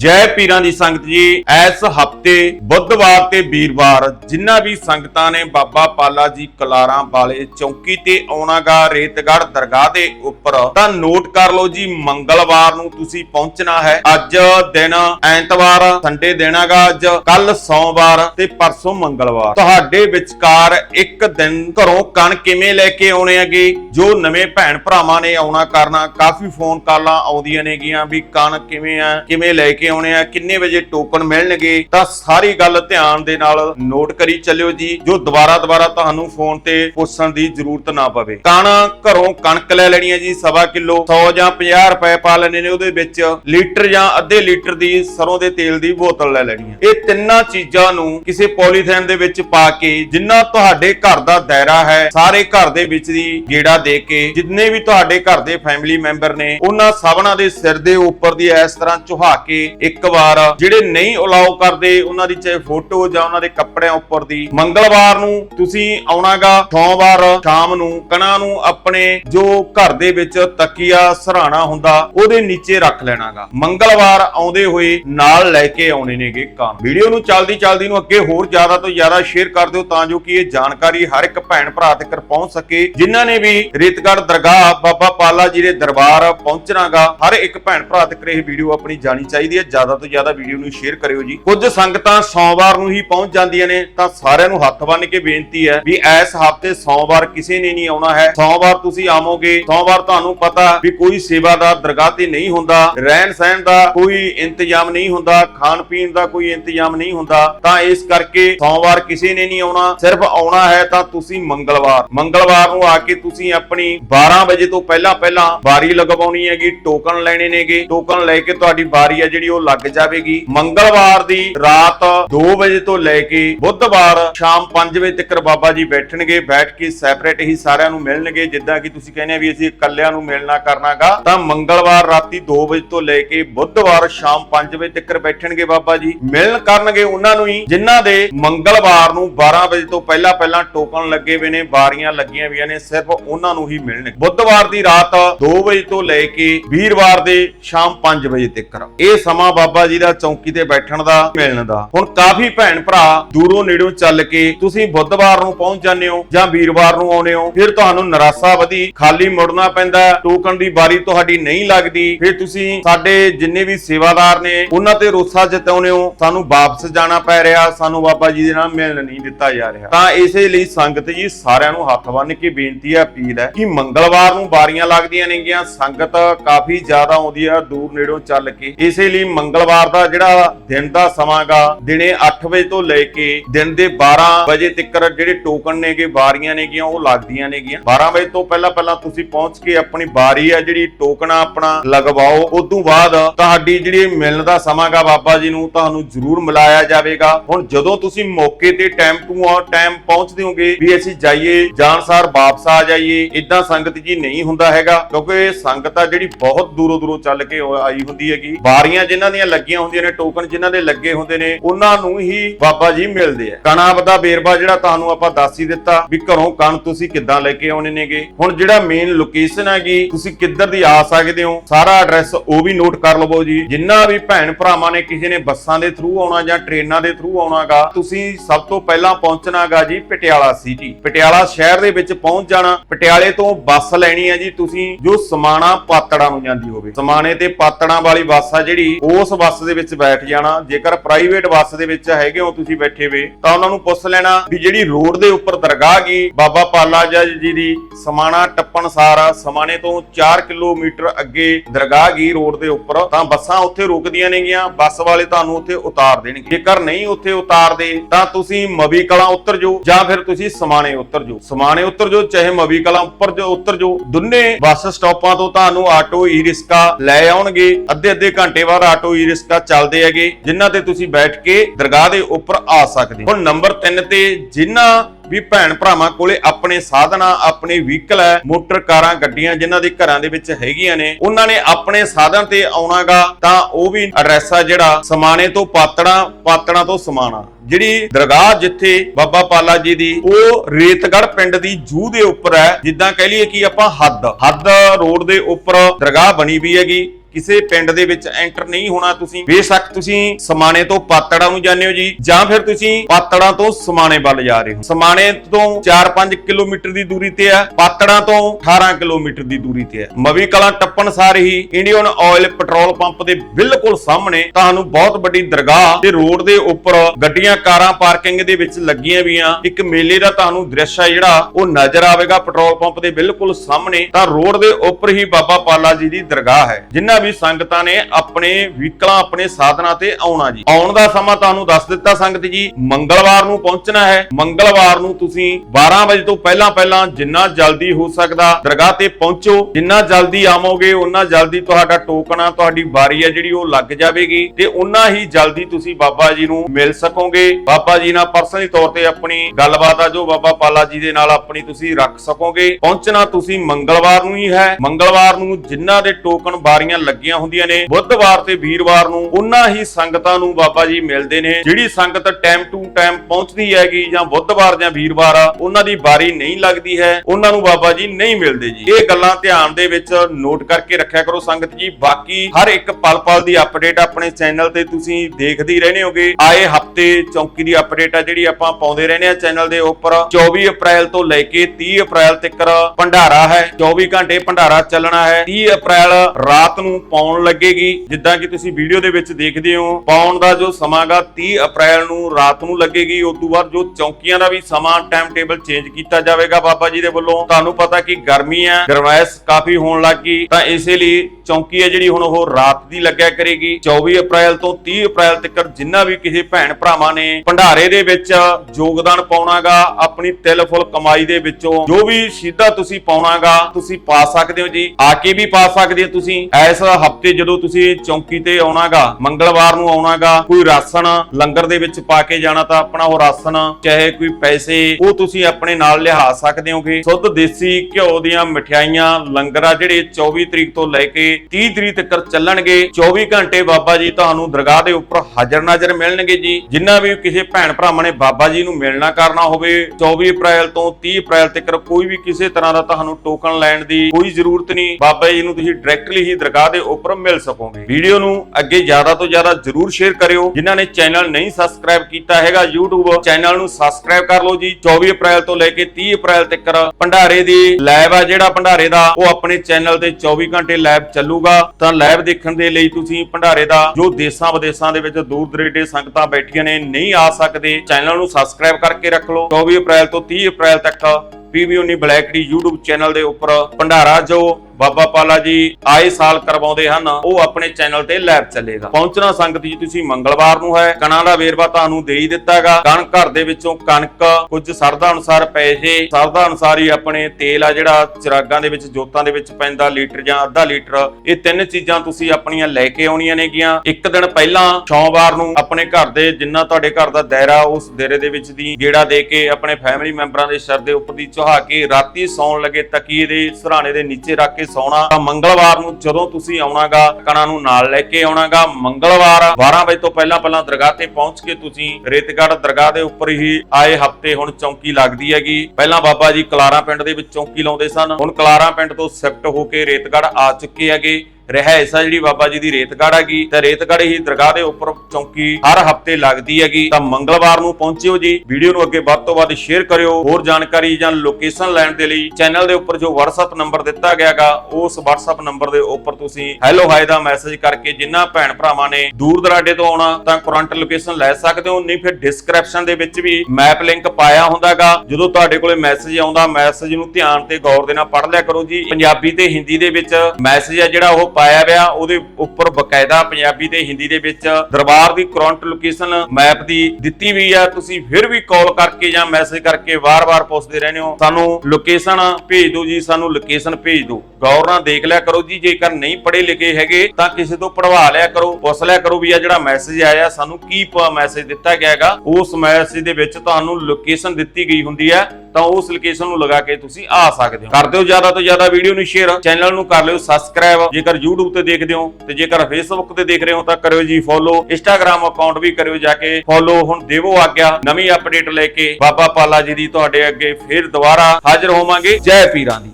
ਜੈ ਪੀਰਾਂ ਦੀ ਸੰਗਤ ਜੀ, ਇਸ ਹਫ਼ਤੇ, ਬੁੱਧਵਾਰ ਤੇ ਵੀਰਵਾਰ ਜਿਨ੍ਹਾਂ ਵੀ ਸੰਗਤਾਂ ਨੇ ਬਾਬਾ ਪਾਲਾ ਜੀ ਕਲਾਰਾਂ ਵਾਲੇ ਚੌਂਕੀ ਤੇ ਆਉਣਾਗਾ ਰੇਤਗੜ੍ਹ ਦਰਗਾਹ ਦੇ ਉੱਪਰ, ਤਾਂ ਨੋਟ ਕਰ ਲਓ ਜੀ, ਮੰਗਲਵਾਰ ਨੂੰ ਤੁਸੀਂ ਪਹੁੰਚਣਾ ਹੈ। ਅੱਜ ਦਿਨ ਐਤਵਾਰ, ਸੰਡੇ ਦੇਣਾਗਾ ਅੱਜ, ਕੱਲ ਸੋਮਵਾਰ ਤੇ ਪਰਸੋਂ ਮੰਗਲਵਾਰ। ਤੁਹਾਡੇ ਵਿਚਕਾਰ ਇੱਕ ਦਿਨ ਘਰੋਂ ਕਣ ਕਿਵੇਂ ਲੈ ਕੇ ਆਉਣੇ ਹੈਗੇ? ਜੋ ਨਵੇਂ ਭੈਣ ਭਰਾਵਾਂ ਨੇ ਆਉਣਾ ਕਰਨਾ, ਕਾਫੀ ਫੋਨ ਕਾਲਾਂ ਆਉਂਦੀਆਂ ਨੇਗੀਆਂ ਵੀ ਕਣ ਕਿਵੇਂ ਆ, ਕਿਵੇਂ ਲੈ ਕੇ ਆਉਣੇ ਆ, ਕਿੰਨੇ ਵਜੇ ਟੋਕਨ ਮਿਲਣਗੇ? ਤਾਂ ਸਾਰੀ ਗੱਲ ਧਿਆਨ ਦੇ ਨਾਲ ਨੋਟ ਕਰੀ ਚੱਲਿਓ ਜੀ, ਜੋ ਦੁਬਾਰਾ ਦੁਬਾਰਾ ਤੁਹਾਨੂੰ ਫੋਨ ਤੇ ਪੁੱਛਣ ਦੀ ਜ਼ਰੂਰਤ ਨਾ ਪਵੇ। ਕਣ ਘਰੋਂ ਕਣਕ ਲੈ ਲੈਣੀ ਹੈ ਜੀ, ਸਵਾ ਕਿਲੋ 100 ਜਾਂ 50 ਰੁਪਏ ਪਾ ਲੈਣੇ ਨੇ ਉਹਦੇ ਵਿੱਚ, ਲੀਟਰ ਜਾਂ ਅੱਧੇ ਲੀਟਰ ਦੀ ਸਰੋਂ ਦੇ ਤੇਲ ਦੀ ਬੋਤਲ ਲੈ ਲੈਣੀ ਹੈ ਇਹ ਤਿੰਨਾਂ ਚੀਜ਼ਾਂ ਨੂੰ ਕਿਸੇ ਪੋਲੀਥੈਨ ਦੇ ਵਿੱਚ ਪਾ ਕੇ, ਜਿੰਨਾ ਤੁਹਾਡੇ ਘਰ ਦਾ ਦਾਇਰਾ ਹੈ, ਸਾਰੇ ਘਰ ਦੇ ਵਿੱਚ ਦੀ ਗੇੜਾ ਦੇ ਕੇ, ਜਿੰਨੇ ਵੀ ਤੁਹਾਡੇ ਘਰ ਦੇ ਫੈਮਿਲੀ ਮੈਂਬਰ ਨੇ, ਉਹਨਾਂ ਸਭਨਾਂ ਦੇ ਸਿਰ ਦੇ ਉੱਪਰ ਦੀ ਇਸ ਤਰ੍ਹਾਂ ਚੁਹਾ ਕੇ ਇੱਕ ਵਾਰ ਜਿਹੜੇ ਨਹੀਂ ਅਲਾਉ ਕਰਦੇ ਉਹਨਾਂ ਦੀ ਚਾਹੇ ਫੋਟੋ ਜਾਂ ਉਹਨਾਂ ਦੇ ਕੱਪੜਿਆਂ ਉੱਪਰ ਦੀ, ਮੰਗਲਵਾਰ ਨੂੰ ਤੁਸੀਂ ਆਉਣਾਗਾ, ਸੋਮਵਾਰ ਸ਼ਾਮ ਨੂੰ ਕਣਾ ਨੂੰ ਆਪਣੇ ਜੋ ਘਰ ਦੇ ਵਿੱਚ ਤਕੀਆ ਸਰਾਣਾ ਹੁੰਦਾ, ਉਹਦੇ ਨੀਚੇ ਰੱਖ ਲੈਣਾਗਾ। ਮੰਗਲਵਾਰ ਆਉਂਦੇ ਹੋਏ ਨਾਲ ਲੈ ਕੇ ਆਉਣੇ ਨੇਗੇ ਕਾਂ ਵੀਡੀਓ ਨੂੰ ਚੱਲਦੀ ਚੱਲਦੀ ਨੂੰ ਅੱਗੇ ਹੋਰ ਜ਼ਿਆਦਾ ਤੋਂ ਜ਼ਿਆਦਾ ਸ਼ੇਅਰ ਕਰ ਦਿਓ ਤਾਂ ਜੋ ਕਿ ਇਹ ਜਾਣਕਾਰੀ ਹਰ ਇੱਕ ਭੈਣ ਭਰਾ ਤੱਕ ਪਹੁੰਚ ਸਕੇ, ਜਿਨ੍ਹਾਂ ਨੇ ਵੀ ਰੇਤਗੜ੍ਹ ਦਰਗਾਹ ਬਾਬਾ ਪਾਲਾ ਜੀ ਦੇ ਦਰਬਾਰ ਪਹੁੰਚਣਾਗਾ, ਹਰ ਇੱਕ ਭੈਣ ਭਰਾ ਤੱਕ ਇਹ ਵੀਡੀਓ ਆਪਣੀ ਜਾਣੀ ਚਾਹੀਦੀ ਹੈ। ਜ਼ਿਆਦਾ ਤੋਂ ਜ਼ਿਆਦਾ ਵੀਡੀਓ ਨੂੰ ਸ਼ੇਅਰ ਕਰਿਓ ਜੀ। ਕੁਝ ਸੰਗਤਾਂ ਸੋਮਵਾਰ ਨੂੰ ਹੀ ਪਹੁੰਚ ਜਾਂਦੀਆਂ ਨੇ, ਤਾਂ ਸਾਰਿਆਂ ਨੂੰ ਹੱਥ ਬੰਨ੍ਹ ਕੇ ਬੇਨਤੀ ਹੈ ਵੀ ਇਸ ਹਫ਼ਤੇ ਸੋਮਵਾਰ ਕਿਸੇ ਨੇ ਨਹੀਂ ਆਉਣਾ ਹੈ। ਸੋਮਵਾਰ ਤੁਸੀਂ ਆਵੋਗੇ, ਸੋਮਵਾਰ ਤੁਹਾਨੂੰ ਪਤਾ ਵੀ ਕੋਈ ਸੇਵਾਦਾਰ ਦਰਗਾਹ ਤੇ ਨਹੀਂ ਹੁੰਦਾ, ਰਹਿਣ ਸਹਿਣ ਦਾ ਕੋਈ ਇੰਤਜ਼ਾਮ ਨਹੀਂ ਹੁੰਦਾ, ਖਾਣ ਪੀਣ ਦਾ ਕੋਈ ਇੰਤਜ਼ਾਮ ਨਹੀਂ ਹੁੰਦਾ। ਤਾਂ ਇਸ ਕਰਕੇ ਸੋਮਵਾਰ ਕਿਸੇ ਨੇ ਨਹੀਂ ਆਉਣਾ, ਸਿਰਫ ਆਉਣਾ ਹੈ ਤਾਂ ਤੁਸੀਂ ਮੰਗਲਵਾਰ। ਮੰਗਲਵਾਰ ਨੂੰ ਆ ਕੇ ਤੁਸੀਂ ਆਪਣੀ 12 ਵਜੇ ਤੋਂ ਪਹਿਲਾਂ ਪਹਿਲਾਂ ਵਾਰੀ ਲਗਵਾਉਣੀ ਹੈਗੀ, ਟੋਕਨ ਲੈਣੇ ਨੇਗੇ। ਟੋਕਨ ਲੈ ਕੇ ਤੁਹਾਡੀ ਵਾਰੀ ਆ ਜਿਹੜੀ ਉਹ ਲੱਗ ਜਾਵੇਗੀ। ਮੰਗਲਵਾਰ ਦੀ ਰਾਤ 2 ਵਜੇ ਤੋਂ ਲੈ ਕੇ ਬੁੱਧਵਾਰ ਸ਼ਾਮ 5 ਵਜੇ ਤੱਕ ਬਾਬਾ ਜੀ ਬੈਠਣਗੇ, ਬੈਠ ਕੇ ਸੈਪਰੇਟ ਹੀ ਸਾਰਿਆਂ ਨੂੰ ਮਿਲਣਗੇ। ਜਿੱਦਾਂ ਕਿ ਤੁਸੀਂ ਕਹਿੰਦੇ ਆ ਵੀ ਅਸੀਂ ਇਕੱਲਿਆਂ ਨੂੰ ਮਿਲਣਾ ਕਰਨਾਗਾ, ਤਾਂ ਮੰਗਲਵਾਰ ਰਾਤੀ 2 ਵਜੇ ਤੋਂ ਲੈ ਕੇ ਬੁੱਧਵਾਰ ਸ਼ਾਮ 5 ਵਜੇ ਤੱਕ ਬੈਠਣਗੇ ਬਾਬਾ ਜੀ। ਮਿਲਣ ਕਰਨਗੇ ਉਹਨਾਂ ਨੂੰ ਹੀ, ਜਿਨ੍ਹਾਂ ਦੇ ਮੰਗਲਵਾਰ ਨੂੰ 12 ਵਜੇ ਤੋਂ ਪਹਿਲਾਂ ਪਹਿਲਾਂ ਟੋਕਨ ਲੱਗੇ ਹੋਏ ਨੇ ਬਾਰੀਆਂ ਲੱਗੀਆਂ ਹੋਈਆਂ ਨੇ, ਸਿਰਫ ਉਹਨਾਂ ਨੂੰ ਹੀ ਮਿਲਣਗੇ। ਬੁੱਧਵਾਰ ਦੀ ਰਾਤ 2 ਵਜੇ ਤੋਂ ਲੈ ਕੇ ਵੀਰਵਾਰ ਦੇ ਸ਼ਾਮ 5 ਵਜੇ ਤੱਕ। ਇਹ ਸਮਾਂ ਬਾਬਾ ਜੀ ਦਾ ਚੌਂਕੀ ਤੇ ਬੈਠਣ ਦਾ, ਮਿਲਣ ਦਾ। ਹੁਣ ਕਾਫੀ ਭੈਣ ਭਰਾ ਦੂਰੋਂ ਨੇੜੋਂ ਚੱਲ ਕੇ ਤੁਸੀਂ ਬੁੱਧਵਾਰ ਨੂੰ ਪਹੁੰਚ ਜਾਂਦੇ ਹੋ ਜਾਂ ਵੀਰਵਾਰ ਨੂੰ ਆਉਂਦੇ ਹੋ, ਫਿਰ ਤੁਹਾਨੂੰ ਨਿਰਾਸ਼ਾ ਵਧੀ, ਖਾਲੀ ਮੁੜਨਾ ਪੈਂਦਾ ਟੋਕਨ ਦੀ ਬਾਰੀ ਤੁਹਾਡੀ ਨਹੀਂ ਲੱਗਦੀ, ਫਿਰ ਤੁਸੀਂ ਸਾਡੇ ਜਿੰਨੇ ਵੀ ਸੇਵਾਦਾਰ ਨੇ, ਉਹਨਾਂ ਤੇ ਰੋਸਾ ਜਤਾਉਂਦੇ ਹੋ, ਸਾਨੂੰ ਵਾਪਸ ਜਾਣਾ ਪੈ ਰਿਹਾ, ਸਾਨੂੰ ਬਾਬਾ ਜੀ ਦੇ ਨਾਲ ਮਿਲਣ ਨਹੀਂ ਦਿੱਤਾ ਜਾ ਰਿਹਾ। ਤਾਂ ਇਸੇ ਲਈ ਸੰਗਤ ਜੀ ਸਾਰਿਆਂ ਨੂੰ ਹੱਥ ਬੰਨ ਕੇ ਬੇਨਤੀ ਹੈ, ਅਪੀਲ ਹੈ ਕਿ ਮੰਗਲਵਾਰ ਨੂੰ ਵਾਰੀਆਂ ਲੱਗਦੀਆਂ ਨੇਗੀਆਂ, ਸੰਗਤ ਕਾਫੀ ਜ਼ਿਆਦਾ ਆਉਂਦੀ ਆ ਦੂਰ ਨੇੜੋਂ ਚੱਲ ਕੇ। ਇਸੇ ਲਈ ਮੰਗਲਵਾਰ ਦਾ ਜਿਹੜਾ ਦਿਨ ਦਾ ਸਮਾਂਗਾ, ਦਿਨੇ 8 ਵਜੇ ਤੋਂ ਲੈ ਕੇ ਦਿਨ ਦੇ 12 ਵਜੇ ਤੱਕ ਜਿਹੜੇ ਟੋਕਨ ਨੇਗੇ ਬਾਰੀਆਂ ਨੇਗੀਆਂ, ਉਹ ਲੱਗਦੀਆਂ ਨੇਗੀਆਂ। 12 ਵਜੇ ਤੋਂ ਪਹਿਲਾਂ ਪਹਿਲਾਂ ਤੁਸੀਂ ਪਹੁੰਚ ਕੇ ਆਪਣੀ ਬਾਰੀ ਆ ਜਿਹੜੀ ਟੋਕਨਾ ਆਪਣਾ ਲਗਵਾਓ। ਉਸ ਤੋਂ ਬਾਅਦ ਤੁਹਾਡੀ ਜਿਹੜੀ ਮਿਲਣ ਦਾ ਸਮਾਂਗਾ ਬਾਬਾ ਜੀ ਨੂੰ ਤੁਹਾਨੂੰ ਜ਼ਰੂਰ ਮਿਲਾਇਆ ਜਾਵੇਗਾ। ਹੁਣ ਜਦੋਂ ਤੁਸੀਂ ਮੌਕੇ ਤੇ ਟਾਈਮ ਟੂ ਆ ਟਾਈਮ ਪਹੁੰਚਦੇ ਹੋਗੇ ਵੀ ਅਸੀਂ ਜਾਈਏ, ਜਾਣਸਾਰ ਵਾਪਸ ਆ ਜਾਈਏ ਇਦਾਂ ਸੰਗਤ ਜੀ ਨਹੀਂ ਹੁੰਦਾ ਹੈਗਾ। ਕਿਉਂਕਿ ਸੰਗਤ ਆ ਜਿਹੜੀ ਬਹੁਤ ਦੂਰੋਂ ਦੂਰੋਂ ਚੱਲ ਕੇ ਆਈ ਹੁੰਦੀ ਹੈਗੀ। ਬਾਰੀਆਂ ਜਿਨ੍ਹਾਂ ਦੀਆਂ ਲੱਗੀਆਂ ਹੁੰਦੀਆਂ ਨੇ ਟੋਕਨ ਜਿਨ੍ਹਾਂ ਦੇ ਲੱਗੇ ਹੁੰਦੇ ਨੇ, ਉਹਨਾਂ ਨੂੰ ਹੀ ਬਾਬਾ ਜੀ ਮਿਲਦੇ ਆ। ਕਣਾਬ ਦਾ ਬੇਰਬਾ ਜਿਹੜਾ ਤੁਹਾਨੂੰ ਆਪਾਂ ਦੱਸ ਹੀ ਦਿੱਤਾ ਵੀ ਘਰੋਂ ਕਣ ਤੁਸੀਂ ਕਿੱਦਾਂ ਲੈ ਕੇ ਆਉਣੇ ਨੇਗੇ। ਹੁਣ ਜਿਹੜਾ ਮੇਨ ਲੋਕੇਸ਼ਨ ਹੈਗੀ, ਤੁਸੀਂ ਕਿੱਧਰ ਦੀ ਆ ਸਕਦੇ ਹੋ, ਸਾਰਾ ਐਡਰੈਸ ਉਹ ਵੀ ਨੋਟ ਕਰ ਲਵੋ ਜੀ। ਜਿੰਨਾ ਵੀ ਭੈਣ ਭਰਾਵਾਂ ਨੇ ਕਿਸੇ ਨੇ ਬੱਸਾਂ ਦੇ ਥਰੂ ਆਉਣਾ ਜਾਂ ਟ੍ਰੇਨਾਂ ਦੇ ਥਰੂ ਆਉਣਾਗਾ, ਤੁਸੀਂ ਸਭ ਤੋਂ ਪਹਿਲਾਂ ਪਹੁੰਚਣਾਗਾ ਜੀ ਪਟਿਆਲਾ ਸਿਟੀ ਪਟਿਆਲਾ ਸ਼ਹਿਰ ਦੇ ਵਿੱਚ ਪਹੁੰਚ ਜਾਣਾ। ਪਟਿਆਲੇ ਤੋਂ ਬੱਸ ਲੈਣੀ ਹੈ ਜੀ ਤੁਸੀਂ, ਜੋ ਸਮਾਣਾ ਪਾਤੜਾ ਨੂੰ ਜਾਂਦੀ ਹੋਵੇ। ਸਮਾਣੇ ਤੇ ਪਾਤੜਾਂ ਵਾਲੀ ਬੱਸ ਆ ਜਿਹੜੀ ਉਸ ਬੱਸ ਦੇ ਵਿੱਚ ਬੈਠ ਜਾਣਾ, ਜੇਕਰ ਪ੍ਰਾਈਵੇਟ ਬੱਸ ਦੇ ਵਿੱਚ ਹੈਗੇ ਹੋ ਤੁਸੀਂ ਬੈਠੇ ਵੇ, ਤਾਂ ਉਹਨਾਂ ਨੂੰ ਪੁੱਛ ਲੈਣਾ ਵੀ ਜਿਹੜੀ ਰੋਡ ਦੇ ਉੱਪਰ ਦਰਗਾਹ ਗਈ ਬਾਬਾ ਪਾਲਾ ਜੀ ਦੀ ਸਮਾਣਾ ਟੱਪਣ ਸਾਰ, ਸਮਾਣੇ ਤੋਂ 4 ਕਿਲੋਮੀਟਰ ਅੱਗੇ ਦਰਗਾਹ ਗਈ ਰੋਡ ਦੇ ਉੱਪਰ, ਤਾਂ ਬੱਸਾਂ ਉੱਥੇ ਰੁਕਦੀਆਂ ਨੇਗੀਆਂ, ਬੱਸ ਵਾਲੇ ਤੁਹਾਨੂੰ ਉੱਥੇ ਉਤਾਰ ਦੇਣਗੇ। ਜੇਕਰ ਨਹੀਂ ਉੱਥੇ ਉਤਾਰਦੇ, ਤਾਂ ਤੁਸੀਂ ਮਵੀ ਕਲਾਂ ਉਤਰ ਜਾਓ, ਜਾਂ ਫਿਰ ਤੁਸੀਂ ਸਮਾਣੇ ਉਤਰ ਜਾਓ। ਸਮਾਣੇ ਉਤਰ ਜਾਓ, ਚਾਹੇ ਮਵੀ ਕਲਾਂ ਉੱਪਰ ਜੋ ਉਤਰ ਜਾਓ। ਦੋਨੇ ਬੱਸ ਸਟਾਪਾਂ ਤੋਂ ਤੁਹਾਨੂੰ ਆਟੋ ਈ ਰਿਸਕਾ ਲੈ ਆਉਣਗੇ। ਅੱਧੇ ਅੱਧੇ ਘੰਟੇ ਬਾਅਦ ਆਟੋ ਈ ਰਿਸਕਾ ਚੱਲਦੇ ਹੈਗੇ, ਜਿਨ੍ਹਾਂ ਤੇ ਤੁਸੀਂ ਬੈਠ ਕੇ ਦਰਗਾਹ ਦੇ ਉੱਪਰ ਆ ਸਕਦੇ ਹੋ। ਹੁਣ ਨੰਬਰ 3 ਤੇ ਜਿਨ੍ਹਾਂ ਵੀ ਭੈਣ ਭਰਾਵਾਂ ਕੋਲੇ ਆਪਣੇ ਸਾਧਨਾਂ, ਆਪਣੇ ਵਹੀਕਲ ਹੈ, ਮੋਟਰ ਕਾਰਾਂ, ਗੱਡੀਆਂ ਜਿਨ੍ਹਾਂ ਦੇ ਘਰਾਂ ਦੇ ਵਿੱਚ ਹੈਗੀਆਂ ਨੇ, ਉਹਨਾਂ ਨੇ ਆਪਣੇ ਸਾਧਨ ਤੇ ਆਉਣਾਗਾ, ਤਾਂ ਉਹ ਵੀ ਐਡਰੈਸ ਆ ਜਿਹੜਾ ਸਮਾਣੇ ਤੋਂ ਪਾਤੜਾ ਪਾਤੜਾ ਤੋਂ ਸਮਾਣਾ। ਜਿਹੜੀ ਦਰਗਾਹ ਜਿੱਥੇ ਬਾਬਾ ਪਾਲਾ ਜੀ ਦੀ, ਉਹ ਰੇਤਗੜ ਪਿੰਡ ਦੀ ਜੂਹ ਦੇ ਉੱਪਰ ਹੈ, ਜਿੱਦਾਂ ਕਹਿ ਲਈਏ ਕਿ ਆਪਾਂ ਹੱਦ। ਹੱਦ ਰੋਡ ਦੇ ਉੱਪਰ ਦਰਗਾਹ ਬਣੀ ਵੀ ਹੈਗੀ। ਕਿਸੇ ਪਿੰਡ ਦੇ ਵਿੱਚ ਐਂਟਰ ਨਹੀਂ ਹੋਣਾ ਤੁਸੀਂ। ਬੇਸ਼ੱਕ ਤੁਸੀਂ ਸਮਾਣੇ ਤੋਂ ਪਾਤੜਾ ਨੂੰ ਜਾਂਦੇ ਹੋ ਜੀ, ਜਾਂ ਫਿਰ ਤੁਸੀਂ ਪਾਤੜਾ ਤੋਂ ਸਮਾਣੇ ਵੱਲ ਜਾ ਰਹੇ ਹੋ। ਸਮਾਣੇ ਤੋਂ 4-5 ਕਿਲੋਮੀਟਰ ਦੀ ਦੂਰੀ ਤੇ ਹੈ ਪਾਤੜਾ ਤੋਂ 18 ਕਿਲੋਮੀਟਰ ਦੀ ਦੂਰੀ ਤੇ ਹੈ ਮਵੀ ਕਲਾਂ ਟੱਪਣ ਸਾਰ ਹੀ ਇੰਡੀਅਨ ਆਇਲ ਪੈਟਰੋਲ ਪੰਪ ਦੇ ਬਿਲਕੁਲ ਸਾਹਮਣੇ ਤੁਹਾਨੂੰ ਬਹੁਤ ਵੱਡੀ ਦਰਗਾਹ ਤੇ ਰੋਡ ਦੇ ਉੱਪਰ ਗੱਡੀਆਂ, ਕਾਰਾਂ, ਪਾਰਕਿੰਗ ਦੇ ਵਿੱਚ ਲੱਗੀਆਂ ਵੀਆਂ। ਇੱਕ ਮੇਲੇ ਦਾ ਤੁਹਾਨੂੰ ਦ੍ਰਿਸ਼ ਹੈ ਜਿਹੜਾ, ਉਹ ਨਜ਼ਰ ਆਵੇਗਾ ਪੈਟਰੋਲ ਪੰਪ ਦੇ ਬਿਲਕੁਲ ਸਾਹਮਣੇ। ਤਾਂ ਰੋਡ ਦੇ ਉੱਪਰ ਹੀ ਬਾਬਾ ਪਾਲਾ ਜੀ ਦੀ ਦਰਗਾਹ ਹੈ। ਜਿਨ੍ਹਾਂ ਵੀ ਸੰਗਤਾਂ ਨੇ ਆਪਣੇ ਵਹੀਕਲਾਂ, ਆਪਣੇ ਸਾਧਨਾਂ ਤੇ ਆਉਣਾ ਜੀ। ਆਉਣ ਦਾ ਸਮਾਂ ਤੁਹਾਨੂੰ ਦੱਸ ਦਿੱਤਾ ਸੰਗਤ ਜੀ, ਮੰਗਲਵਾਰ ਨੂੰ ਪਹੁੰਚਣਾ ਹੈ। ਮੰਗਲਵਾਰ ਨੂੰ ਤੁਸੀਂ 12 ਵਜੇ ਤੋਂ ਪਹਿਲਾਂ ਪਹਿਲਾਂ ਜਿੰਨਾ ਜਲਦੀ ਹੋ ਸਕਦਾ ਦਰਗਾਹ ਤੇ ਪਹੁੰਚੋ, ਜਿੰਨਾ ਜਲਦੀ ਆਵੋਗੇ ਉਨਾ ਜਲਦੀ ਤੁਹਾਡਾ ਟੋਕਨ ਤੁਹਾਡੀ ਵਾਰੀ ਹੈ ਜਿਹੜੀ ਉਹ ਲੱਗ ਜਾਵੇਗੀ ਤੇ ਉਨਾ ਹੀ ਜਲਦੀ ਤੁਸੀਂ ਬਾਬਾ ਜੀ ਨੂੰ ਮਿਲ ਸਕੋਗੇ। ਬਾਬਾ ਜੀ ਨਾਲ ਪਰਸਨਲੀ ਤੌਰ ਤੇ ਆਪਣੀ ਗੱਲਬਾਤ ਆ ਜੋ ਬਾਬਾ ਪਾਲਾ ਜੀ ਦੇ ਨਾਲ ਆਪਣੀ ਤੁਸੀਂ ਰੱਖ ਸਕੋਗੇ। ਪਹੁੰਚਣਾ ਤੁਸੀਂ ਮੰਗਲਵਾਰ ਨੂੰ ਹੀ ਹੈ। ਮੰਗਲਵਾਰ ਨੂੰ ਜਿਨ੍ਹਾਂ ਦੇ ਟੋਕਨ ਵਾਰੀਆਂ ਲੱਗੀਆਂ ਹੁੰਦੀਆਂ ਨੇ, ਬੁੱਧਵਾਰ ਤੇ ਵੀਰਵਾਰ ਨੂੰ ਉਨਾ ਹੀ ਸੰਗਤਾਂ ਨੂੰ ਬਾਬਾ ਜੀ ਮਿਲਦੇ ਨੇ, ਜਿਹੜੀ ਸੰਗਤ ਟਾਈਮ ਟੂ ਟਾਈਮ ਪਹੁੰਚਦੀ ਹੈਗੀ ਜਾਂ ਬੁੱਧਵਾਰ ਜਾਂ ਵੀਰਵਾਰ ਆ ਉਹਨਾਂ ਦੀ ਵਾਰੀ ਨਹੀਂ ਲੱਗਦੀ ਹੈ, ਉਹਨਾਂ ਨੂੰ ਬਾਬਾ ਜੀ ਨਹੀਂ ਮਿਲਦੇ ਜੀ। ਇਹ ਗੱਲਾਂ ਧਿਆਨ ਦੇ ਵਿੱਚ ਨੋਟ ਕਰਕੇ ਰੱਖਿਆ ਕਰੋ ਸੰਗਤ ਜੀ। ਬਾਕੀ ਹਰ ਇੱਕ ਪਲ ਪਲ ਦੀ ਅਪਡੇਟ ਆਪਣੇ ਚੈਨਲ ਤੇ ਤੁਸੀਂ ਦੇਖਦੇ ਹੀ ਰਹਿੰਦੇ ਹੋਗੇ। ਆਏ ਹਫ਼ਤੇ ਚੌਂਕੀ ਦੀ ਅਪਡੇਟ ਆ ਜਿਹੜੀ ਆਪਾਂ ਪਾਉਂਦੇ ਰਹਿੰਦੇ ਆ ਚੈਨਲ ਦੇ ਉੱਪਰ। 24 ਅਪ੍ਰੈਲ ਤੋਂ ਲੈ ਕੇ 30 ਅਪ੍ਰੈਲ ਤੱਕ ਭੰਡਾਰਾ ਹੈ। 24 ਘੰਟੇ ਭੰਡਾਰਾ ਚੱਲਣਾ ਹੈ। 30 ਅਪ੍ਰੈਲ ਰਾਤ ਨੂੰ ਪਾਉਣ ਲੱਗੇਗੀ। ਜਿੱਦਾਂ ਕਿ ਤੁਸੀਂ ਵੀਡੀਓ ਦੇ ਵਿੱਚ ਦੇਖਦੇ ਹੋ ਪਾਉਣ ਦਾ ਜੋ ਸਮਾਂਗਾ 30 ਅਪ੍ਰੈਲ ਨੂੰ ਰਾਤ ਨੂੰ ਲੱਗੇਗੀ। ਉਸ ਤੋਂ ਬਾਅਦ ਜੋ ਚੌਂਕੀਆਂ ਦਾ ਵੀ ਸਮਾਂ ਟਾਈਮ ਟੇਬਲ ਚੇਂਜ ਕੀਤਾ ਜਾਵੇਗਾ ਬਾਬਾ ਜੀ ਦੇ ਵੱਲੋਂ। ਤੁਹਾਨੂੰ ਪਤਾ ਕਿ ਗਰਮੀ ਹੈ ਗਰਮੈਸ਼ ਕਾਫੀ ਹੋਣ ਲੱਗੀ ਤਾਂ ਇਸੇ ਲਈ ਚੌਂਕੀ ਹੈ ਜਿਹੜੀ ਹੁਣ ਉਹ ਰਾਤ ਦੀ ਲੱਗਿਆ ਕਰੇਗੀ। 24 ਅਪ੍ਰੈਲ ਤੋਂ 30 ਅਪ੍ਰੈਲ ਤੱਕ ਜਿੰਨਾ ਵੀ ਕਿਸੇ ਭੈਣ ਭਰਾਵਾਂ ਨੇ ਭੰਡਾਰੇ ਦੇ ਵਿੱਚ ਯੋਗਦਾਨ ਪਾਉਣਾਗਾ, ਆਪਣੀ ਤਿਲ ਫੁੱਲ ਕਮਾਈ ਦੇ ਵਿੱਚੋਂ ਜੋ ਵੀ ਸਿੱਧਾ ਤੁਸੀਂ ਪਾਉਣਾਗਾ, ਤੁਸੀਂ ਪਾ ਸਕਦੇ ਹੋ ਜੀ। ਆ ਕੇ ਵੀ ਪਾ ਸਕਦੇ ਹੋ ਤੁਸੀਂ। ਇਸ ਹਫ਼ਤੇ ਜਦੋਂ ਤੁਸੀਂ ਚੌਂਕੀ ਤੇ ਆਉਣਾਗਾ, ਮੰਗਲਵਾਰ ਨੂੰ ਆਉਣਾਗਾ, ਕੋਈ ਰਾਸ਼ਨ ਲੰਗਰ ਦੇ ਵਿੱਚ ਪਾ ਕੇ ਜਾਣਾ ਤਾਂ ਆਪਣਾ ਉਹ ਰਾਸ਼ਨ, ਚਾਹੇ ਕੋਈ ਪੈਸੇ ਉਹ ਤੁਸੀਂ ਆਪਣੇ ਨਾਲ ਲਿਆ ਸਕਦੇ ਹੋਗੇ। ਸ਼ੁੱਧ ਦੇਸੀ ਘਿਓ ਦੀਆਂ ਮਠਿਆਈਆਂ, ਲੰਗਰ ਆ ਜਿਹੜੇ 24 ਤਰੀਕ ਤੋਂ ਲੈ ਕੇ 30 ਤਰੀਕ ਤੱਕ ਚੱਲਣਗੇ। 24 ਘੰਟੇ ਬਾਬਾ ਜੀ ਤੁਹਾਨੂੰ ਦਰਗਾਹ ਦੇ ਉੱਪਰ ਹਾਜ਼ਰ ਨਾਜ਼ਰ ਮਿਲਣਗੇ ਜੀ। ਜਿੰਨਾ ਵੀ ਕਿਸੇ ਭੈਣ ਭਰਾਵਾਂ ਨੇ ਬਾਬਾ ਜੀ ਨੂੰ ਮਿਲਣਾ ਕਰਨਾ ਹੋਵੇ 24 ਅਪ੍ਰੈਲ ਤੋਂ 30 ਅਪ੍ਰੈਲ ਤੱਕ ਕੋਈ ਵੀ ਕਿਸੇ ਤਰ੍ਹਾਂ ਦਾ ਤੁਹਾਨੂੰ ਟੋਕਨ ਲੈਣ ਦੀ ਕੋਈ ਜ਼ਰੂਰਤ ਨਹੀਂ। ਬਾਬਾ ਜੀ ਨੂੰ ਤੁਸੀਂ ਡਾਇਰੈਕਟਲੀ ਹੀ ਦਰਗਾਹ ਦੇ ਉੱਪਰ ਮਿਲ ਸਕੋਗੇ। ਵੀਡੀਓ ਨੂੰ ਅੱਗੇ ਜ਼ਿਆਦਾ ਤੋਂ ਜ਼ਿਆਦਾ ਜ਼ਰੂਰ ਸ਼ੇਅਰ ਕਰਿਓ। ਜਿਨ੍ਹਾਂ ਨੇ ਚੈਨਲ ਨਹੀਂ ਸਬਸਕ੍ਰਾਈਬ ਕੀਤਾ ਹੈਗਾ YouTube, ਚੈਨਲ ਨੂੰ ਸਬਸਕ੍ਰਾਈਬ ਕਰ ਲਓ। ਜੀ 24 ਅਪ੍ਰੈਲ ਤੋਂ ਲੈ ਕੇ 30 ਅਪ੍ਰੈਲ ਤੱਕ ਭੰਡਾਰੇ ਦੀ ਲਾਈਵ ਆ, ਜਿਹੜਾ ਭੰਡਾਰੇ ਦਾ ਉਹ ਆਪਣੇ ਚੈਨਲ ਤੇ 24 ਘੰਟੇ ਲਾਈਵ ਚੱਲੂਗਾ। ਤਾਂ ਲਾਈਵ ਦੇਖਣ ਦੇ ਲਈ ਤੁਸੀਂ ਭੰਡਾਰੇ ਦਾ ਜੋ ਦੇਸ਼ਾਂ ਵਿਦੇਸ਼ਾਂ ਦੇ ਵਿੱਚ ਦੂਰ ਦਰੇਡੇ ਸੰਗਤਾਂ ਬੈਠੀਆਂ ਨੇ, ਨਹੀਂ ਆ ਸਕਦੇ ਚੈਨਲ ਨੂੰ ਸਬਸਕ੍ਰਾਈਬ ਕਰਕੇ ਰੱਖ ਲਓ। 24 ਅਪ੍ਰੈਲ ਤੋਂ 30 ਅਪ੍ਰੈਲ ਤੱਕ ਪੀਵੀ19 ਬਲੈਕ ਡੀ YouTube ਚੈਨਲ ਦੇ ਉੱਪਰ ਭੰਡਾਰਾ ਜੋ ਬਾਬਾ ਪਾਲਾ ਜੀ ਆਏ ਸਾਲ ਕਰਵਾਉਂਦੇ ਹਨ, ਉਹ ਆਪਣੇ ਚੈਨਲ ਤੇ ਲਾਈਵ ਚੱਲੇਗਾ। ਪਹੁੰਚਣਾ ਸੰਗਤ ਜੀ ਤੁਸੀਂ ਮੰਗਲਵਾਰ ਨੂੰ ਹੈ, ਕਣਾਂ ਦਾ ਵੇਰਵਾ ਤੁਹਾਨੂੰ ਦੇ ਹੀ ਦਿੱਤਾਗਾ ਕਣਕ ਘਰ ਦੇ ਵਿੱਚੋਂ ਕਣਕ, ਕੁਝ ਸਰਦਾ ਅਨੁਸਾਰ ਪੈਸੇ, ਸਰਦਾ ਅਨੁਸਾਰ ਹੀ ਆਪਣੇ ਤੇਲ ਆ ਜਿਹੜਾ ਚਿਰਾਗਾਂ ਦੇ ਵਿੱਚ, ਜੋਤਾਂ ਦੇ ਵਿੱਚ ਪੈਂਦਾ, ਲੀਟਰ ਜਾਂ ਅੱਧਾ ਲੀਟਰ। ਇਹ ਤਿੰਨ ਚੀਜ਼ਾਂ ਤੁਸੀਂ ਆਪਣੀਆਂ ਲੈ ਕੇ ਆਉਣੀਆਂ ਨੇਗੀਆਂ। ਇੱਕ ਦਿਨ ਪਹਿਲਾਂ ਸੋਮਵਾਰ ਨੂੰ ਆਪਣੇ ਘਰ ਦੇ ਜਿੰਨਾ ਤੁਹਾਡੇ ਘਰ ਦਾ ਦਾਇਰਾ, ਉਸ ਦਾਇਰੇ ਦੇ ਵਿੱਚ ਦੀ ਗੇੜਾ ਦੇ ਕੇ ਆਪਣੇ ਫੈਮਿਲੀ ਮੈਂਬਰਾਂ ਦੇ ਸਿਰ ਦੇ ਉੱਪਰ ਦੀ ਚੁਹਾ ਕੇ ਰਾਤੀ ਸੌਣ ਲੱਗੇ ਤਕੀਏ ਦੇ ਸਰਾਣੇ ਦੇ ਨੀਚੇ ਰੱਖ ਕੇ ਸੌਣਾ ਮੰਗਲਵਾਰ ਨੂੰ ਜਦੋਂ ਤੁਸੀਂ ਆਉਣਾਗਾ, ਕਣਾ ਨੂੰ ਨਾਲ ਲੈ ਕੇ ਆਉਣਾਗਾ, ਮੰਗਲਵਾਰ 12 ਵਜੇ ਤੋਂ ਪਹਿਲਾਂ ਪਹਿਲਾਂ ਦਰਗਾਹ ਤੇ ਪਹੁੰਚ ਕੇ ਤੁਸੀਂ ਰੇਤਗੜ੍ਹ ਦਰਗਾਹ ਦੇ ਉੱਪਰ ਹੀ ਆਏ ਹਫ਼ਤੇ ਹੁਣ ਚੌਂਕੀ ਲੱਗਦੀ ਹੈਗੀ। ਪਹਿਲਾਂ ਬਾਬਾ ਜੀ ਕਲਾਰਾ ਪਿੰਡ ਦੇ ਵਿੱਚ ਚੌਂਕੀ ਲਾਉਂਦੇ ਸਨ। ਹੁਣ ਕਲਾਰਾ ਪਿੰਡ ਤੋਂ ਸ਼ਿਫਟ ਹੋ ਕੇ ਰੇਤਗੜ੍ਹ ਆ ਚੁੱਕੇ ਹੈਗੇ। ਰਹਿائش ਆ ਜਿਹੜੀ ਬਾਬਾ ਜੀ ਦੀ ਰੇਤਗੜ ਹੈਗੀ, ਤੇ ਰੇਤਗੜ ਹੀ ਦਰਗਾਹ ਦੇ ਉੱਪਰ ਚੌਂਕੀ ਹਰ ਹਫ਼ਤੇ ਲੱਗਦੀ ਹੈਗੀ। ਤਾਂ ਮੰਗਲਵਾਰ ਨੂੰ ਪਹੁੰਚਿਓ ਜੀ। ਵੀਡੀਓ ਨੂੰ ਅੱਗੇ ਵੱਧ ਤੋਂ ਵੱਧ ਸ਼ੇਅਰ ਕਰਿਓ। ਹੋਰ ਜਾਣਕਾਰੀ ਜਾਂ ਲੋਕੇਸ਼ਨ ਲੈਣ ਦੇ ਲਈ ਚੈਨਲ ਦੇ ਉੱਪਰ ਜੋ WhatsApp ਨੰਬਰ ਦਿੱਤਾ ਗਿਆਗਾ ਉਸ WhatsApp ਨੰਬਰ ਦੇ ਉੱਪਰ ਤੁਸੀਂ ਹੈਲੋ ਹਾਈ ਦਾ ਮੈਸੇਜ ਕਰਕੇ ਜਿੰਨਾ ਭੈਣ ਭਰਾਵਾਂ ਨੇ ਦੂਰ ਦਰਾਡੇ ਤੋਂ ਆਉਣਾ, ਤਾਂ ਕਰੰਟ ਲੋਕੇਸ਼ਨ ਲੈ ਸਕਦੇ ਹੋ। ਨਹੀਂ ਫਿਰ ਡਿਸਕ੍ਰਿਪਸ਼ਨ ਦੇ ਵਿੱਚ ਵੀ ਮੈਪ ਲਿੰਕ ਪਾਇਆ ਹੁੰਦਾਗਾ ਜਦੋਂ ਤੁਹਾਡੇ ਕੋਲੇ ਮੈਸੇਜ ਆਉਂਦਾ ਮੈਸੇਜ ਨੂੰ ਧਿਆਨ ਤੇ ਗੌਰ ਦੇ ਨਾਲ ਪੜ੍ਹ ਲਿਆ ਕਰੋ ਜੀ। ਪੰਜਾਬੀ ਤੇ ਹਿੰਦੀ ਦੇ ਵਿੱਚ ਮੈਸੇਜ ਆ ਜਿਹੜਾ ਉਹ ਪਾਇਆ ਹੋਇਆ ਉਹਦੇ ਉੱਪਰ ਬਕਾਇਦਾ ਪੰਜਾਬੀ ਤੇ ਹਿੰਦੀ ਦੇ ਵਿੱਚ ਦਰਬਾਰ ਦੀ ਕਰੰਟ ਲੋਕੇਸ਼ਨ ਮੈਪ ਦੀ ਦਿੱਤੀ ਹੋਈ ਆ। ਤੁਸੀਂ ਫਿਰ ਵੀ ਕਾਲ ਕਰਕੇ ਜਾਂ ਮੈਸੇਜ ਕਰਕੇ ਵਾਰ-ਵਾਰ ਪੁੱਛਦੇ ਰਹਿੰਦੇ ਹੋ। ਸਾਨੂੰ ਲੋਕੇਸ਼ਨ ਭੇਜ ਦਿਓ ਜੀ, ਸਾਨੂੰ ਲੋਕੇਸ਼ਨ ਭੇਜ ਦਿਓ। ਗੌਰ ਨਾਲ ਦੇਖ ਲਿਆ ਕਰੋ ਜੀ, ਜੇਕਰ ਨਹੀਂ ਪੜ੍ਹੇ ਲਿਖੇ ਹੈਗੇ, ਤਾਂ ਕਿਸੇ ਤੋਂ ਪੜਵਾ ਲਿਆ ਕਰੋ। ਪੁੱਛ ਲਿਆ ਕਰੋ ਵੀ ਆ ਜਿਹੜਾ ਮੈਸੇਜ ਆਇਆ, ਸਾਨੂੰ ਕੀ ਮੈਸੇਜ ਦਿੱਤਾ ਗਿਆ ਹੈਗਾ। ਉਸ ਮੈਸੇਜ ਦੇ ਵਿੱਚ ਤੁਹਾਨੂੰ ਲੋਕੇਸ਼ਨ ਦਿੱਤੀ ਗਈ ਹੁੰਦੀ ਹੈ। ਤਾਂ ਉਸ ਲੋਕੇਸ਼ਨ ਨੂੰ ਲਗਾ ਕੇ ਤੁਸੀਂ ਆ ਸਕਦੇ ਹੋ। ਕਰ ਦਿਓ ਜ਼ਿਆਦਾ ਤੋਂ ਜ਼ਿਆਦਾ ਵੀਡੀਓ ਨੂੰ ਸ਼ੇਅਰ ਚੈਨਲ ਨੂੰ ਕਰ ਲਿਓ ਸਬਸਕ੍ਰਾਈਬ ਜੇਕਰ YouTube ਤੇ ਦੇਖਦੇ ਹੋ ਤੇ ਜੇਕਰ Facebook ਤੇ ਦੇਖ ਰਹੇ ਹੋ ਤਾਂ ਕਰਿਓ ਜੀ ਫੋਲੋ Instagram ਅਕਾਊਂਟ ਵੀ ਕਰਿਓ ਜਾ ਕੇ ਫੋਲੋ ਹੁਣ ਦੇਵੋ ਆਗਿਆ, ਨਵੀਂ ਅਪਡੇਟ ਲੈ ਕੇ ਬਾਬਾ ਪਾਲਾ ਜੀ ਦੀ ਤੁਹਾਡੇ ਅੱਗੇ ਫਿਰ ਦੁਬਾਰਾ ਹਾਜ਼ਰ ਹੋਵਾਂਗੇ। ਜੈ ਪੀਰਾਂ ਦੀ।